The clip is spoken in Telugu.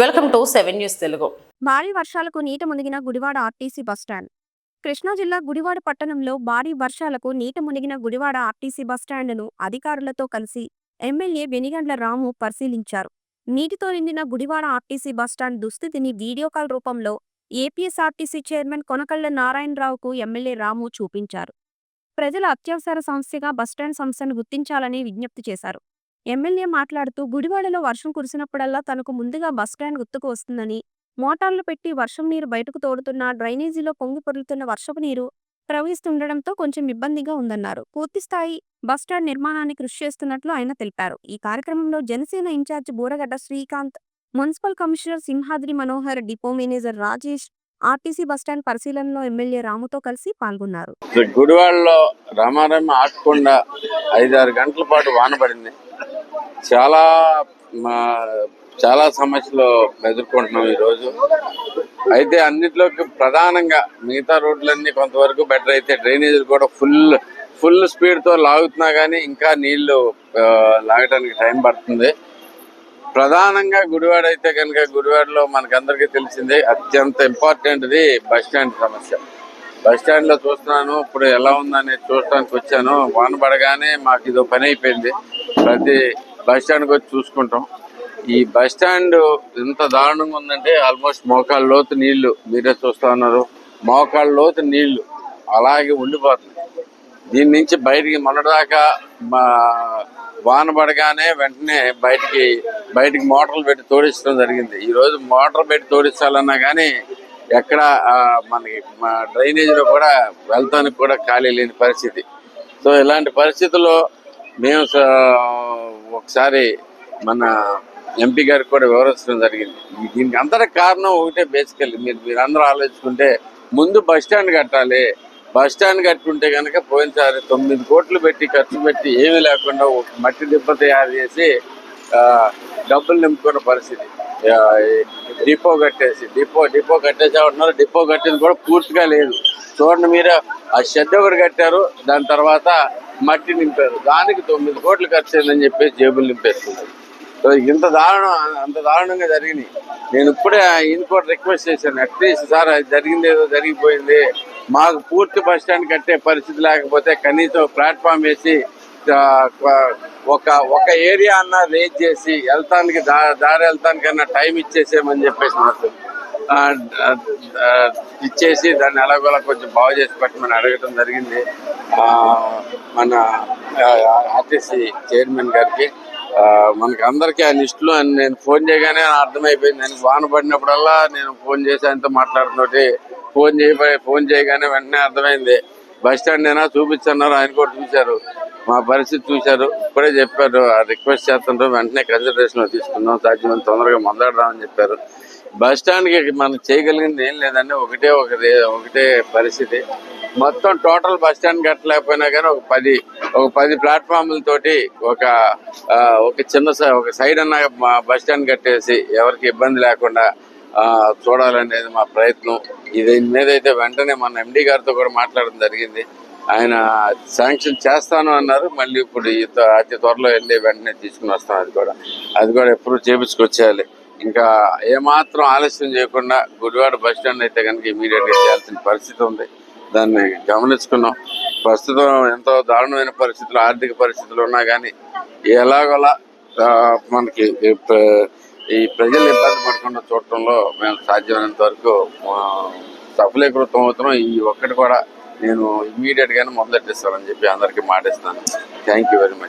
Welcome to seven news Telugu. భారీ వర్షాలకు నీట మునిగిన గుడివాడ ఆర్టీసీ బస్టాండ్ కృష్ణా జిల్లా గుడివాడ పట్టణంలో భారీ వర్షాలకు నీట మునిగిన గుడివాడ ఆర్టీసీ బస్టాండ్ను అధికారులతో కలిసి ఎమ్మెల్యే వెనిగండ్ల రాము పరిశీలించారు. నీటితో నిండిన గుడివాడ ఆర్టీసీ బస్టాండ్ దుస్థితిని వీడియో కాల్ రూపంలో ఏపీఎస్ఆర్టీసీ చైర్మన్ కొనకళ్ళ నారాయణరావుకు ఎమ్మెల్యే రాము చూపించారు. ప్రజల అత్యవసర సమస్యగా బస్టాండ్ సమస్యను గుర్తించాలని విజ్ఞప్తి చేశారు. ఎమ్మెల్యే మాట్లాడుతూ గుడివాడలో వర్షం కురిసినప్పుడల్లా తనకు ముందుగా బస్ స్టాండ్ గుర్తుకు వస్తుందని మోటార్లు పెట్టి వర్షం నీరు బయటకు తోడుతున్న డ్రైనేజీలో పొంగి పొరులుతున్న వర్షపు నీరు ప్రవహిస్తుండటంతో కొంచెం ఇబ్బందిగా ఉందన్నారు. పూర్తిస్థాయి బస్టాండ్ నిర్మాణానికి కృషి చేస్తున్నట్లు ఆయన తెలిపారు. ఈ కార్యక్రమంలో Janasena in charge Buragadda Srikanth municipal commissioner Simhadri Manohar depot manager Rajesh RTC bus stand పరిశీలనలో ఎమ్మెల్యే రాముతో కలిసి పాల్గొన్నారు. గుడివాడలో రామారామ ఆకుండా ఐదారు గంటల పాటు వాన పడింది. చాలా మా చాలా సమస్యలు ఎదుర్కొంటున్నాం ఈరోజు. అయితే అన్నింటిలోకి ప్రధానంగా మిగతా రోడ్లన్నీ కొంతవరకు బెటర్ అయితే డ్రైనేజీలు కూడా ఫుల్ ఫుల్ స్పీడ్తో లాగుతున్నా కానీ ఇంకా నీళ్ళు లాగడానికి టైం పడుతుంది. ప్రధానంగా గుడివాడ అయితే కనుక గుడివాడలో మనకందరికీ తెలిసిందే అత్యంత ఇంపార్టెంట్ది బస్ స్టాండ్ సమస్య. బస్ స్టాండ్లో చూస్తున్నాను ఇప్పుడు ఎలా ఉందనేది చూడటానికి వచ్చాను. వాన పడగానే మాకు ఇదో పని అయిపోయింది. ప్రతి బస్ స్టాండ్కి వచ్చి చూసుకుంటాం. ఈ బస్ స్టాండ్ ఎంత దారుణంగా ఉందంటే ఆల్మోస్ట్ మోకాళ్ళ లోతు నీళ్ళు మీరే చూస్తా ఉన్నారు. మోకాళ్ళ లోతు నీళ్ళు అలాగే ఉండిపోతుంది దీని నుంచి బయటికి మొన్నటిదాకా మా వాన పడగానే వెంటనే బయటికి బయటికి మోటార్లు పెట్టి తోడించడం జరిగింది. ఈరోజు మోటార్ పెట్టి తోడించాలన్నా కానీ ఎక్కడ మనకి మా డ్రైనేజీలో కూడా వెళ్తానికి కూడా ఖాళీ లేని పరిస్థితి. సో ఇలాంటి పరిస్థితుల్లో మేము స- ఒకసారి మన ఎంపీ గారికి కూడా వివరించడం జరిగింది. దీనికి అంతటా కారణం ఒకటే బేసికల్లీ. మీరు మీరందరూ ఆలోచించుకుంటే ముందు బస్ స్టాండ్ కట్టాలి. బస్ స్టాండ్ కట్టుకుంటే కనుక పోయినసారి తొమ్మిది కోట్లు పెట్టి ఖర్చు పెట్టి ఏమీ లేకుండా ఒక మట్టి దిబ్బ తయారు చేసి డబ్బులు నింపుకున్న పరిస్థితి. డిపో కట్టేసి డిపో డిపో కట్టేసామంటున్నారు డిపో కట్టేది కూడా పూర్తిగా లేదు. చూడండి మీరు ఆ షెడ్ ఒకటి కట్టారు. దాని తర్వాత మట్టి నింపారు. దానికి తొమ్మిది కోట్లు ఖర్చు అయిందని చెప్పేసి జేబులు నింపేస్తున్నారు. సో ఇంత దారుణం అంత దారుణంగా జరిగినాయి. నేను ఇప్పుడే ఇంకోటి రిక్వెస్ట్ చేశాను. అట్లీస్ట్ సార్ అది జరిగింది ఏదో జరిగిపోయింది. మాకు పూర్తి బస్ స్టాండ్ కట్టే పరిస్థితి లేకపోతే కనీసం ప్లాట్ఫామ్ వేసి ఒక ఒక ఏరియా అన్న రేజ్ చేసి వెళ్తానికి దా దారి వెళ్తానికన్నా టైం ఇచ్చేసేమని చెప్పేసి మాకు ఇచ్చేసి దాన్ని ఎలాగోలా కొంచెం బాగు చేసి పెట్టమని అడగటం జరిగింది. మన ఆర్టీసీ చైర్మన్ గారికి మనకి అందరికీ ఆ అని నేను ఫోన్ చేయగానే అర్థమైపోయింది. నేను వాన పడినప్పుడల్లా నేను ఫోన్ చేసి ఆయనతో మాట్లాడుతుంటే ఫోన్ చేయ ఫోన్ చేయగానే వెంటనే అర్థమైంది. బస్ స్టాండ్ అయినా చూపించన్నారు. ఆయన కూడా చూశారు. మా పరిస్థితి చూశారు. ఇప్పుడే చెప్పారు. ఆ రిక్వెస్ట్ చేస్తుంటారు వెంటనే కన్సిడరేషన్ తీసుకుందాం. సాధ్యమైన తొందరగా మొదలెడదామని చెప్పారు. బస్ స్టాండ్కి మనం చేయగలిగింది ఏం లేదండి. ఒకటే ఒక ఒకటే పరిస్థితి. మొత్తం టోటల్ బస్ స్టాండ్ కట్టలేకపోయినా కానీ ఒక పది ఒక పది ప్లాట్ఫామ్లతోటి ఒక ఒక చిన్న ఒక సైడ్ అన్న మా బస్ స్టాండ్ కట్టేసి ఎవరికి ఇబ్బంది లేకుండా చూడాలనేది మా ప్రయత్నం. ఇది మీద అయితే వెంటనే మన ఎండి గారితో కూడా మాట్లాడడం జరిగింది. ఆయన శాంక్షన్ చేస్తాను అన్నారు. మళ్ళీ ఇప్పుడు ఈ అతి త్వరలో వెళ్ళి వెంటనే తీసుకుని వస్తాం అది కూడా. అది కూడా ఎప్పుడు చేపించుకొచ్చేయాలి. ఇంకా ఏమాత్రం ఆలస్యం చేయకుండా గుడివాడ బస్ స్టాండ్ అయితే కనుక ఇమీడియట్గా చేయాల్సిన పరిస్థితి ఉంది. దాన్ని గమనించుకున్నాం. ప్రస్తుతం ఎంతో దారుణమైన పరిస్థితులు ఆర్థిక పరిస్థితులు ఉన్నా కానీ ఎలాగోలా మనకి ఈ ప్రజలు ఇబ్బంది పడకుండా చూడటంలో మేము సాధ్యమైనంత వరకు సఫలీకృతం అవుతున్నాం. ఈ ఒక్కటి కూడా నేను ఇమీడియట్గానే మొదలెట్టిస్తానని చెప్పి అందరికీ మాటిస్తాను థ్యాంక్ యూ వెరీ మచ్